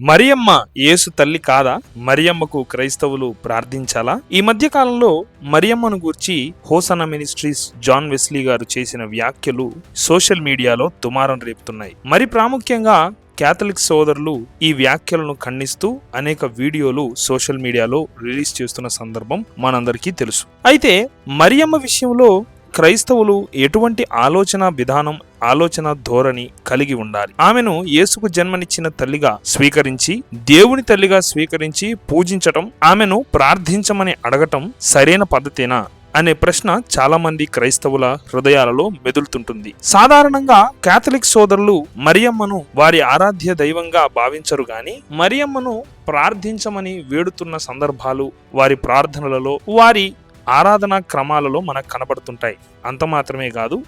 మరియమ్మ యేసు తల్లి కాదా? మరియమ్మకు క్రైస్తవులు ప్రార్థించాలా? ఈ మధ్య కాలంలో మరియమ్మను గూర్చి హోసన మినిస్ట్రీస్ జాన్ వెస్లీ గారు చేసిన వ్యాఖ్యలు సోషల్ మీడియాలో తుమారం రేపుతున్నాయి. మరి ప్రాముఖ్యంగా క్యాథలిక్ సోదరులు ఈ వ్యాఖ్యలను ఖండిస్తూ అనేక వీడియోలు సోషల్ మీడియాలో రిలీజ్ చేస్తున్న సందర్భం మనందరికీ తెలుసు. అయితే మరియమ్మ విషయంలో క్రైస్తవులు ఎటువంటి ఆలోచన విధానం ఆలోచన ధోరణి కలిగి ఉండాలి. ఆమెను యేసుకు జన్మనిచ్చిన తల్లిగా స్వీకరించి దేవుని తల్లిగా స్వీకరించి పూజించటం ఆమెను ప్రార్థించమని అడగటం సరైన పద్ధతేనా? అనే ప్రశ్న చాలా మంది క్రైస్తవుల హృదయాలలో మెదులుతుంటుంది. సాధారణంగా కేథలిక్ సోదరులు మరియమ్మను వారి ఆరాధ్య దైవంగా భావించరు గాని మరియమ్మను ప్రార్థించమని వేడుతున్న సందర్భాలు వారి ప్రార్థనలలో వారి ఆరాధనా క్రమాలలో మనకు కనబడుతుంటాయి. అంత మాత్రమే కాదు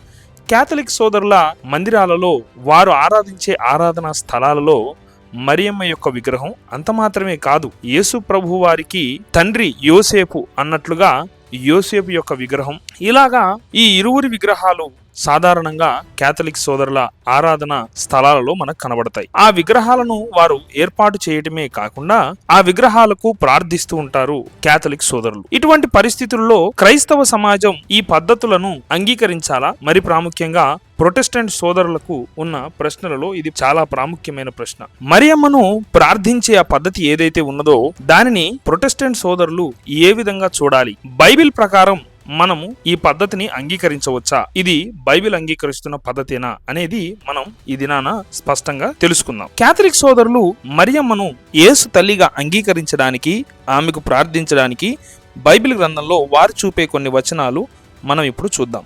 క్యాథలిక్ సోదరుల మందిరాలలో వారు ఆరాధించే ఆరాధనా స్థలాలలో మరియమ్మ యొక్క విగ్రహం అంత మాత్రమే కాదు యేసు ప్రభు వారికి తండ్రి యోసేపు అన్నట్లుగా యోసేపు యొక్క విగ్రహం. ఇలాగా ఈ ఇరువురి విగ్రహాలు సాధారణంగా క్యాథలిక్ సోదరుల ఆరాధన స్థలాలలో మనకు కనబడతాయి. ఆ విగ్రహాలను వారు ఏర్పాటు చేయటమే కాకుండా ఆ విగ్రహాలకు ప్రార్థిస్తూ ఉంటారు క్యాథలిక్ సోదరులు. ఇటువంటి పరిస్థితుల్లో క్రైస్తవ సమాజం ఈ పద్ధతులను అంగీకరించాలా? మరి ప్రాముఖ్యంగా ప్రొటెస్టెంట్ సోదరులకు ఉన్న ప్రశ్నలలో ఇది చాలా ప్రాముఖ్యమైన ప్రశ్న. మరియమ్మను ప్రార్థించే ఆ పద్ధతి ఏదైతే ఉన్నదో దానిని ప్రొటెస్టెంట్ సోదరులు ఏ విధంగా చూడాలి? బైబిల్ ప్రకారం మనము ఈ పద్ధతిని అంగీకరించవచ్చా? ఇది బైబిల్ అంగీకరిస్తున్న పద్ధతేనా? అనేది మనం ఈ దినాన స్పష్టంగా తెలుసుకుందాం. క్యాథలిక్ సోదరులు మరియమ్మను యేసు తల్లిగా అంగీకరించడానికి ఆమెకు ప్రార్థించడానికి బైబిల్ గ్రంథంలో వారు చూపే కొన్ని వచనాలు మనం ఇప్పుడు చూద్దాం.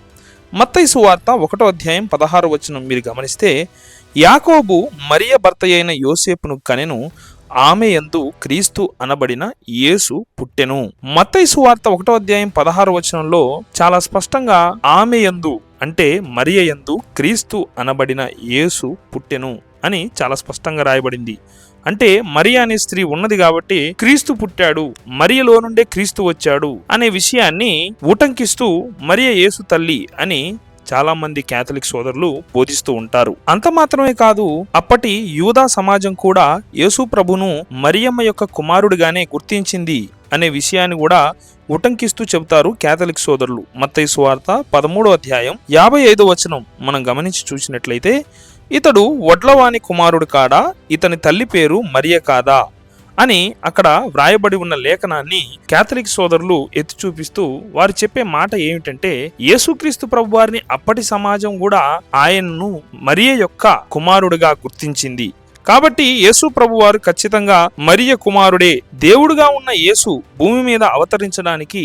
మత్తైసు వార్త ఒకటో అధ్యాయం పదహారు వచనం మీరు గమనిస్తే యాకోబు మరియ భర్త అయిన యోసేపును కనెను ఆమె యందు క్రీస్తు అనబడిన యేసు పుట్టెను. మత్తైసు వార్త ఒకటో అధ్యాయం పదహారు వచనంలో చాలా స్పష్టంగా ఆమె యందు అంటే మరియ ఎందు క్రీస్తు అనబడిన యేసు పుట్టెను అని చాలా స్పష్టంగా రాయబడింది. అంటే మరియ అనే స్త్రీ ఉన్నది కాబట్టి క్రీస్తు పుట్టాడు మరియలో నుండే క్రీస్తు వచ్చాడు అనే విషయాన్ని ఉటంకిస్తూ మరియ యేసు తల్లి అని చాలా మంది క్యాథలిక్ సోదరులు బోధిస్తూ ఉంటారు. అంత మాత్రమే కాదు అప్పటి యూదా సమాజం కూడా యేసు ప్రభును మరియమ్మ యొక్క కుమారుడిగానే గుర్తించింది అనే విషయాన్ని కూడా ఉటంకిస్తూ చెబుతారు క్యాథలిక్ సోదరులు. మత్తయి సువార్త పదమూడో అధ్యాయం యాభై ఐదో వచనం మనం గమనించి చూసినట్లయితే ఇతడు వడ్లవాణి కుమారుడు కాడా ఇతని తల్లి పేరు మరియ కాదా? అని అక్కడ వ్రాయబడి ఉన్న లేఖనాన్ని కేథలిక్ సోదరులు ఎత్తి చూపిస్తూ వారు చెప్పే మాట ఏమిటంటే యేసుక్రీస్తు ప్రభు వారిని అప్పటి సమాజం కూడా ఆయన్ను మరియ యొక్క కుమారుడిగా గుర్తించింది. కాబట్టి యేసు ప్రభువారు ఖచ్చితంగా మరియ కుమారుడే. దేవుడుగా ఉన్న యేసు భూమి మీద అవతరించడానికి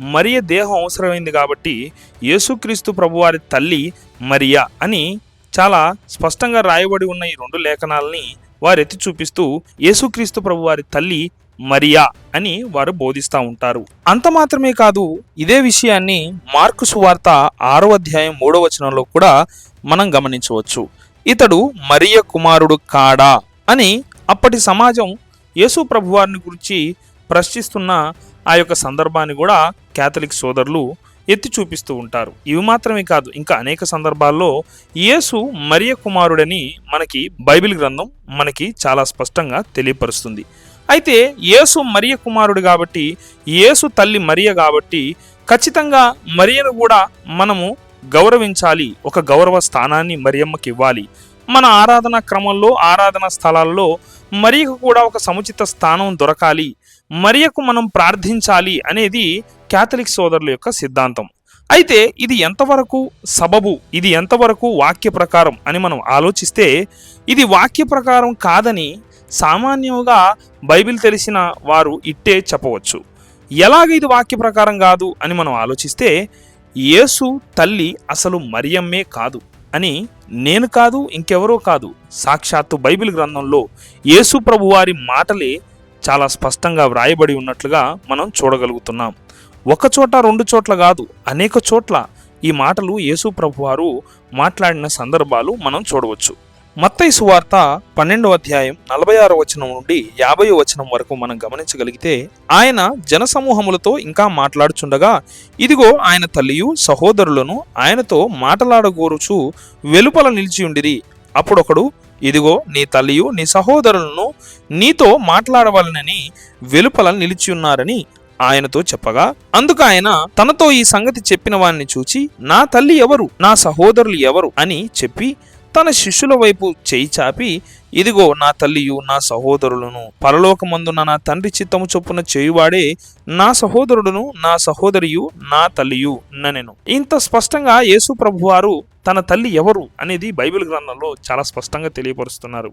మరియ దేహం అవసరమైంది కాబట్టి యేసుక్రీస్తు ప్రభువారి తల్లి మరియ అని చాలా స్పష్టంగా రాయబడి ఉన్న ఈ రెండు లేఖనాలని వారు ఎత్తి చూపిస్తూ యేసుక్రీస్తు ప్రభువారి తల్లి మరియా అని వారు బోధిస్తూ ఉంటారు. అంత మాత్రమే కాదు ఇదే విషయాన్ని మార్కు సువార్త ఆరో అధ్యాయం మూడో వచనంలో కూడా మనం గమనించవచ్చు. ఇతడు మరియ కుమారుడు కాడా అని అప్పటి సమాజం యేసు ప్రభువారిని గురించి ప్రశ్నిస్తున్న ఆ యొక్క సందర్భాన్ని కూడా కేథలిక్ సోదరులు ఎత్తి చూపిస్తూ ఉంటారు. ఇవి మాత్రమే కాదు ఇంకా అనేక సందర్భాల్లో యేసు మరియ కుమారుడని మనకి బైబిల్ గ్రంథం మనకి చాలా స్పష్టంగా తెలియపరుస్తుంది. అయితే యేసు మరియ కుమారుడు కాబట్టి యేసు తల్లి మరియ కాబట్టి ఖచ్చితంగా మరియను కూడా మనము గౌరవించాలి. ఒక గౌరవ స్థానాన్ని మరియమ్మకి ఇవ్వాలి. మన ఆరాధన క్రమంలో ఆరాధన స్థలాల్లో మరియకు కూడా ఒక సముచిత స్థానం దొరకాలి. మరియకు మనం ప్రార్థించాలి అనేది క్యాథలిక్ సోదరుల యొక్క సిద్ధాంతం. అయితే ఇది ఎంతవరకు సబబు? ఇది ఎంతవరకు వాక్య ప్రకారం అని మనం ఆలోచిస్తే ఇది వాక్య ప్రకారం కాదని సామాన్యంగా బైబిల్ తెలిసిన వారు ఇట్టే చెప్పవచ్చు. ఎలాగ ఇది వాక్య ప్రకారం కాదు అని మనం ఆలోచిస్తే యేసు తల్లి అసలు మరియమ్మే కాదు అని నేను కాదు ఇంకెవరో కాదు సాక్షాత్తు బైబిల్ గ్రంథంలో యేసు ప్రభువారి మాటలే చాలా స్పష్టంగా వ్రాయబడి ఉన్నట్లుగా మనం చూడగలుగుతున్నాం. ఒక చోట రెండు చోట్ల కాదు అనేక చోట్ల ఈ మాటలు యేసు ప్రభువారు మాట్లాడిన సందర్భాలు మనం చూడవచ్చు. మత్తయి సువార్త పన్నెండవ అధ్యాయం నలభై ఆరో వచనం నుండి యాభై వచనం వరకు మనం గమనించగలిగితే ఆయన జనసమూహములతో ఇంకా మాట్లాడుచుండగా ఇదిగో ఆయన తల్లియు సహోదరులను ఆయనతో మాట్లాడగోరుచు వెలుపల నిలిచి ఉండిరి అప్పుడొకడు ఇదిగో నీ తల్లియు నీ సహోదరులను నీతో మాట్లాడవలనని వెలుపల నిలిచి ఉన్నారని ఆయనతో చెప్పగా అందుకు ఆయన తనతో ఈ సంగతి చెప్పిన వారిని చూచి నా తల్లి ఎవరు? నా సహోదరులు ఎవరు? అని చెప్పి తన శిష్యుల వైపు చేయి చాపి ఇదిగో నా తల్లియు నా సహోదరులను పరలోకమందున నా తండ్రి చిత్తము చొప్పున చేయువాడే నా సహోదరుడును నా సహోదరియు నా తల్లియు ననెను. ఇంత స్పష్టంగా యేసు ప్రభువారు తన తల్లి ఎవరు అనేది బైబిల్ గ్రంథంలో చాలా స్పష్టంగా తెలియపరుస్తున్నారు.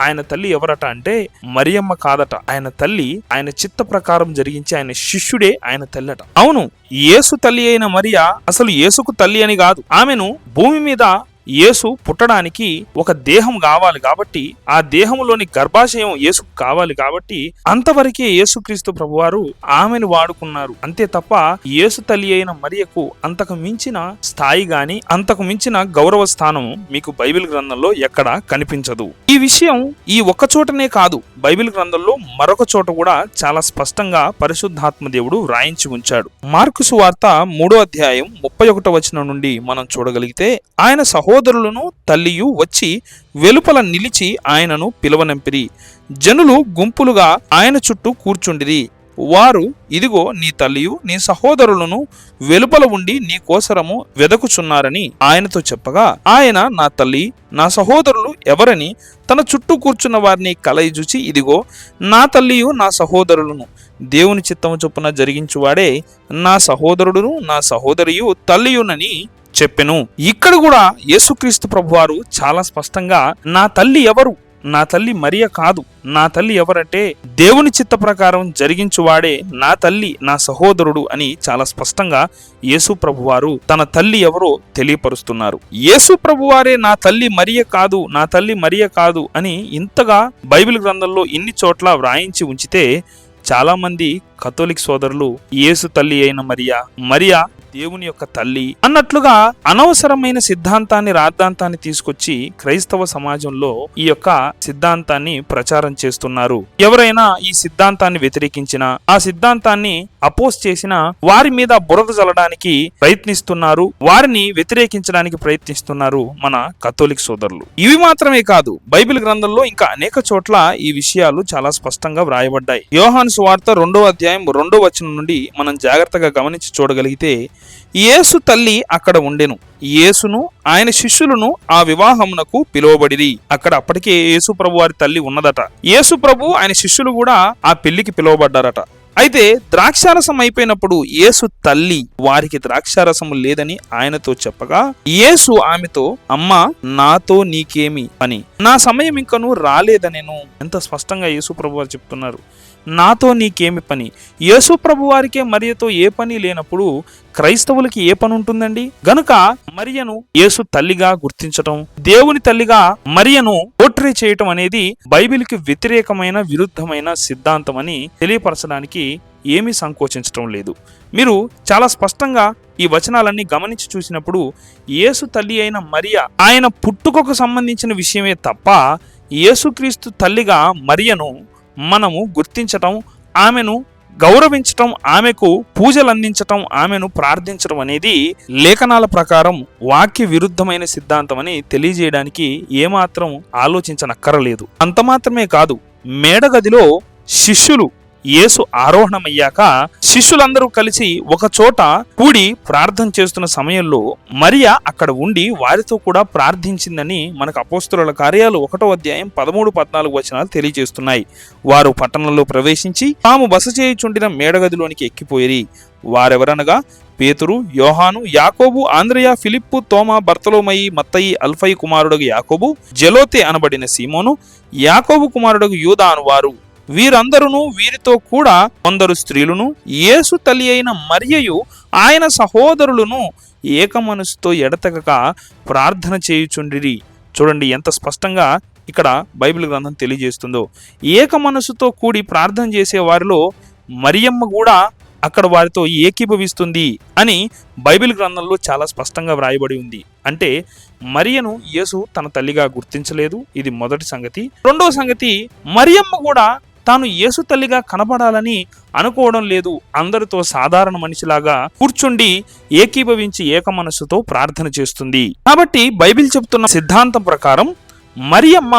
ఆయన తల్లి ఎవరట అంటే మరియమ్మ కాదట. ఆయన తల్లి ఆయన చిత్త ప్రకారం జరిగించి ఆయన శిష్యుడే ఆయన తల్లట. అవును యేసు తల్లి అయిన మరియా అసలు యేసుకు తల్లి అని కాదు. ఆమెను భూమి మీద యేసు పుట్టడానికి ఒక దేహం కావాలి కాబట్టి ఆ దేహంలోని గర్భాశయం యేసుకు కావాలి కాబట్టి అంతవరకే యేసుక్రీస్తు ప్రభువారు ఆమెను వాడుకున్నారు. అంతే తప్ప యేసు తల్లి అయిన మరియకు అంతకు మించిన స్థాయి గాని అంతకు మించిన గౌరవ స్థానం మీకు బైబిల్ గ్రంథంలో ఎక్కడా కనిపించదు. ఈ విషయం ఈ ఒక్క చోటనే కాదు బైబిల్ గ్రంథంలో మరొక చోట కూడా చాలా స్పష్టంగా పరిశుద్ధాత్మ దేవుడు రాయించి ఉంచాడు. మార్కుసు వార్త మూడో అధ్యాయం ముప్పై ఒకటో వచనం నుండి మనం చూడగలిగితే ఆయన సహోదరులను తల్లియు వచ్చి వెలుపల నిలిచి ఆయనను పిలవనంపిరి. జనులు గుంపులుగా ఆయన చుట్టూ కూర్చుండిరి. వారు ఇదిగో నీ తల్లియు నీ సహోదరులను వెలుపల ఉండి నీ కోసరము వెదకుచున్నారని ఆయనతో చెప్పగా ఆయన నా తల్లి నా సహోదరులు ఎవరని తన చుట్టూ కూర్చున్న వారిని కలయిజూచి ఇదిగో నా తల్లియు నా సహోదరులను దేవుని చిత్తము చొప్పున జరిగించువాడే నా సహోదరుడును నా సహోదరియు తల్లియునని చెప్పెను. ఇక్కడ కూడా యేసుక్రీస్తు ప్రభువారు చాలా స్పష్టంగా నా తల్లి ఎవరు? నా తల్లి మరియ కాదు. నా తల్లి ఎవరంటే? దేవుని చిత్త ప్రకారం జరిగించువాడే నా తల్లి నా సహోదరుడు అని చాలా స్పష్టంగా యేసు ప్రభువారు తన తల్లి ఎవరో తెలియపరుస్తున్నారు. యేసు ప్రభువారే నా తల్లి మరియ కాదు నా తల్లి మరియ కాదు అని ఇంతగా బైబిల్ గ్రంథంలో ఇన్ని చోట్ల వ్రాయించి ఉంచితే చాలా మంది కథోలిక్ సోదరులు యేసు తల్లి అయిన మరియా మరియా దేవుని యొక్క తల్లి అన్నట్లుగా అనవసరమైన సిద్ధాంతాన్ని రాద్ధాంతాన్ని తీసుకొచ్చి క్రైస్తవ సమాజంలో ఈ యొక్క సిద్ధాంతాన్ని ప్రచారం చేస్తున్నారు. ఎవరైనా ఈ సిద్ధాంతాన్ని వ్యతిరేకించినా ఆ సిద్ధాంతాన్ని అపోజ్ చేసిన వారి మీద బురద జల్లడానికి ప్రయత్నిస్తున్నారు వారిని వ్యతిరేకించడానికి ప్రయత్నిస్తున్నారు మన కథోలిక్ సోదరులు. ఇవి మాత్రమే కాదు బైబిల్ గ్రంథంలో ఇంకా అనేక చోట్ల ఈ విషయాలు చాలా స్పష్టంగా వ్రాయబడ్డాయి. యోహాను సువార్త రెండో అధ్యాయం రెండో వచనం నుండి మనం జాగ్రత్తగా గమనించి చూడగలిగితే యేసు తల్లి అక్కడ ఉండెను. యేసును ఆయన శిష్యులను ఆ వివాహమునకు పిలువబడిరి. అక్కడ అప్పటికే యేసు ప్రభు వారి తల్లి ఉన్నదట. యేసు ప్రభు ఆయన శిష్యులు కూడా ఆ పెళ్ళికి పిలువబడ్డారట. అయితే ద్రాక్షారసం అయిపోయినప్పుడు యేసు తల్లి వారికి ద్రాక్షారసము లేదని ఆయనతో చెప్పగా యేసు ఆమెతో అమ్మా నాతో నీకేమి? అని నా సమయం ఇంకను రాలేదనేను. ఎంత స్పష్టంగా యేసు ప్రభు వారు చెప్తున్నారు. నాతో నీకేమి పని? యేసు ప్రభు వారికే మరియతో ఏ పని లేనప్పుడు క్రైస్తవులకి ఏ పని ఉంటుందండి? గనుక మరియను యేసు తల్లిగా గుర్తించటం దేవుని తల్లిగా మరియను పోట్రీ చేయటం అనేది బైబిల్కి వ్యతిరేకమైన విరుద్ధమైన సిద్ధాంతం అని తెలియపరచడానికి ఏమీ సంకోచించటం లేదు. మీరు చాలా స్పష్టంగా ఈ వచనాలన్నీ గమనించి చూసినప్పుడు యేసు తల్లి అయిన మరియ ఆయన పుట్టుకకు సంబంధించిన విషయమే తప్ప యేసుక్రీస్తు తల్లిగా మరియను మనము గుర్తించటం ఆమెను గౌరవించటం ఆమెకు పూజలు అందించటం ఆమెను ప్రార్థించడం అనేది లేఖనాల ప్రకారం వాక్య విరుద్ధమైన సిద్ధాంతం అని తెలియజేయడానికి ఏమాత్రం ఆలోచించనక్కరలేదు. అంత మాత్రమే కాదు మేడగదిలో శిష్యులు యేసు ఆరోహణమయ్యాక శిష్యులందరూ కలిసి ఒక చోట కూడి ప్రార్థన చేస్తున్న సమయంలో మరియా అక్కడ ఉండి వారితో కూడా ప్రార్థించిందని మనకు అపోస్తుల కార్యాలు ఒకటో అధ్యాయం పదమూడు పద్నాలుగు వచనాలు తెలియజేస్తున్నాయి. వారు పట్టణంలో ప్రవేశించి తాము బస చేయుచుండిన మేడగదిలోనికి ఎక్కిపోయిరి. వారెవరనగా? పేతురు యోహాను యాకోబు ఆంద్రయ ఫిలిప్పు తోమా బర్తలోమయి మత్తయి అల్ఫయి కుమారుడగు యాకోబు జలోతే అనబడిన సీమోను యాకోబు కుమారుడగు యూదా అనువారు వీరందరూ వీరితో కూడా కొందరు స్త్రీలను యేసు తల్లి అయిన మరియయు ఆయన సహోదరులను ఏక మనసుతో ఎడతెగక ప్రార్థన చేయుచుండిరి. చూడండి ఎంత స్పష్టంగా ఇక్కడ బైబిల్ గ్రంథం తెలియజేస్తుందో. ఏక మనసుతో కూడి ప్రార్థన చేసే వారిలో మరియమ్మ కూడా అక్కడ వారితో ఏకీభవిస్తుంది అని బైబిల్ గ్రంథంలో చాలా స్పష్టంగా వ్రాయబడి ఉంది. అంటే మరియను యేసు తన తల్లిగా గుర్తించలేదు. ఇది మొదటి సంగతి. రెండో సంగతి మరియమ్మ కూడా తాను యేసు తల్లిగా కనబడాలని అనుకోవడం లేదు. అందరితో సాధారణ మనిషిలాగా కూర్చుండి ఏకీభవించి ఏక మనస్సుతో ప్రార్థన చేస్తుంది. కాబట్టి బైబిల్ చెబుతున్న సిద్ధాంతం ప్రకారం మరియమ్మ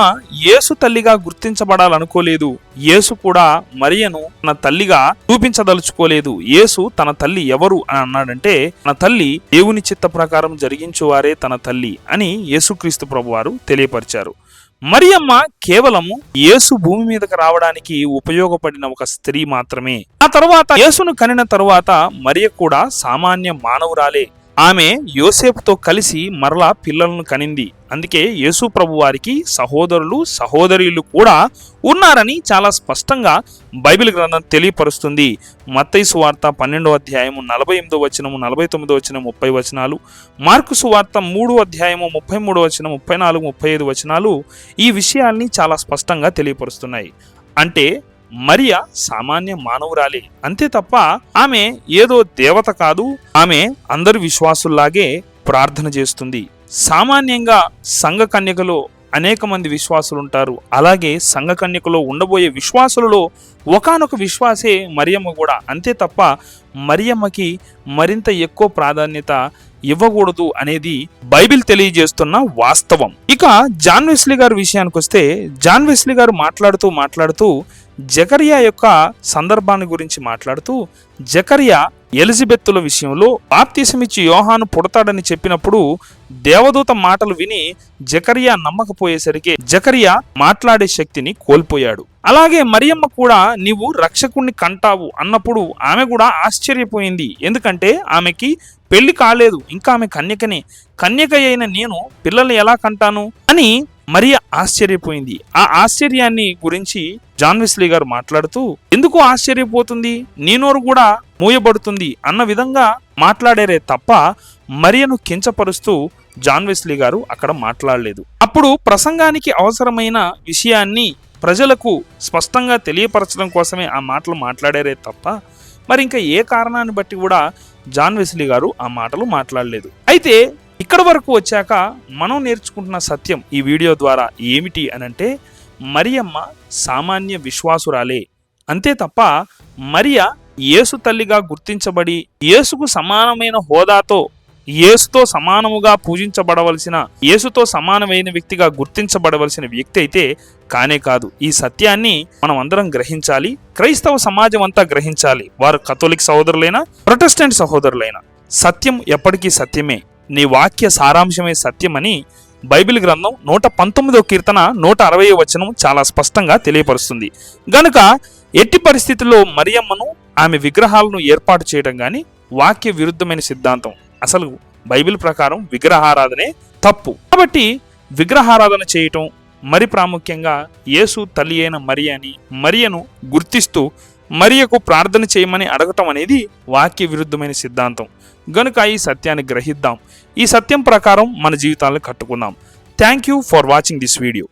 యేసు తల్లిగా గుర్తించబడాలనుకోలేదు. యేసు కూడా మరియను తన తల్లిగా చూపించదలుచుకోలేదు. యేసు తన తల్లి ఎవరు అని అన్నాడంటే తన తల్లి దేవుని చిత్త ప్రకారం జరిగించువారే తన తల్లి అని యేసుక్రీస్తు ప్రభువారు తెలియపరిచారు. మరియమ్మ కేవలము యేసు భూమి మీదకి రావడానికి ఉపయోగపడిన ఒక స్త్రీ మాత్రమే. ఆ తర్వాత యేసును కనిన తరువాత మరియ కూడా సామాన్య మానవురాలే. ఆమె యోసేపుతో కలిసి మరలా పిల్లలను కనింది. అందుకే యేసు ప్రభు వారికి సహోదరులు సహోదరులు కూడా ఉన్నారని చాలా స్పష్టంగా బైబిల్ గ్రంథం తెలియపరుస్తుంది. మత్తైసు వార్త పన్నెండో అధ్యాయము నలభై ఎనిమిదో వచనము నలభై తొమ్మిదో వచనం ముప్పై వచనాలు మార్కు సువార్త మూడు అధ్యాయము ముప్పై మూడో వచనం ముప్పై నాలుగు ముప్పై ఐదు వచనాలు ఈ విషయాల్ని చాలా స్పష్టంగా తెలియపరుస్తున్నాయి. అంటే మరియ సామాన్య మానవురాలే. అంతే తప్ప ఆమె ఏదో దేవత కాదు ఆమె అందరి విశ్వాసుల్లాగే ప్రార్థన చేస్తుంది. సామాన్యంగా సంఘ కన్యకలో అనేక మంది విశ్వాసులుంటారు. అలాగే సంఘ కన్యకలో ఉండబోయే విశ్వాసులలో ఒకానొక విశ్వాసే మరియమ్మ కూడా. అంతే తప్ప మరియమ్మకి మరింత ఎక్కువ ప్రాధాన్యత ఇవ్వకూడదు అనేది బైబిల్ తెలియజేస్తున్న వాస్తవం. ఇక జాన్ వెస్లీ గారి విషయానికి వస్తే జాన్ వెస్లీ గారు మాట్లాడుతూ మాట్లాడుతూ జకరియా యొక్క సందర్భాన్ని గురించి మాట్లాడుతూ జకరియా ఎలిజబెత్తుల విషయంలో బాప్తీసమిచ్చి యోహాను పుడతాడని చెప్పినప్పుడు దేవదూత మాటలు విని జకరియా నమ్మకపోయేసరికి జకరియా మాట్లాడే శక్తిని కోల్పోయాడు. అలాగే మరియమ్మ కూడా నీవు రక్షకుణ్ణి కంటావు అన్నప్పుడు ఆమె కూడా ఆశ్చర్యపోయింది. ఎందుకంటే ఆమెకి పెళ్ళి కాలేదు ఇంకా ఆమె కన్యకనే. కన్యక అయిన నేను పిల్లల్ని ఎలా కంటాను? అని మరియ ఆశ్చర్యపోయింది. ఆ ఆశ్చర్యాన్ని గురించి జాన్ వెస్లీ గారు మాట్లాడుతూ ఎందుకు ఆశ్చర్యపోతుంది? నీనోరు కూడా మూయబడుతుంది అన్న విధంగా మాట్లాడారే తప్ప మరియను కించపరుస్తూ జాన్ వెస్లీ గారు అక్కడ మాట్లాడలేదు. అప్పుడు ప్రసంగానికి అవసరమైన విషయాన్ని ప్రజలకు స్పష్టంగా తెలియపరచడం కోసమే ఆ మాటలు మాట్లాడారే తప్ప మరి ఇంకా ఏ కారణాన్ని బట్టి కూడా జాన్ వెస్లీ గారు ఆ మాటలు మాట్లాడలేదు. అయితే ఇక్కడ వరకు వచ్చాక మనం నేర్చుకుంటున్న సత్యం ఈ వీడియో ద్వారా ఏమిటి అనంటే మరియమ్మ సామాన్య విశ్వాసురాలే. అంతే తప్ప మరియ యేసు తల్లిగా గుర్తించబడి యేసుకు సమానమైన హోదాతో యేసుతో సమానముగా పూజించబడవలసిన యేసుతో సమానమైన వ్యక్తిగా గుర్తించబడవలసిన వ్యక్తి అయితే కానే కాదు. ఈ సత్యాన్ని మనం అందరం గ్రహించాలి. క్రైస్తవ సమాజం అంతా గ్రహించాలి. వారు కథోలిక్ సహోదరులైనా ప్రొటెస్టెంట్ సహోదరులైనా. సత్యం ఎప్పటికీ సత్యమే. నీ వాక్య సారాంశమే సత్యమని బైబిల్ గ్రంథం నూట పంతొమ్మిదో కీర్తన నూట అరవై వచనం చాలా స్పష్టంగా తెలియపరుస్తుంది. గనుక ఎట్టి పరిస్థితుల్లో మరియమ్మను ఆమె విగ్రహాలను ఏర్పాటు చేయడం కానీ వాక్య విరుద్ధమైన సిద్ధాంతం అసలు బైబిల్ ప్రకారం విగ్రహారాధనే తప్పు. కాబట్టి విగ్రహారాధన చేయటం మరి ప్రాముఖ్యంగా యేసు తల్లి అయిన మరియని మరియను గుర్తిస్తూ మరియకు ప్రార్థన చేయమని అడగటం అనేది వాక్య విరుద్ధమైన సిద్ధాంతం. గనుక ఈ సత్యాన్ని గ్రహిద్దాం. ఈ సత్యం ప్రకారం మన జీవితాలను కట్టుకుందాం. Thank you for watching this video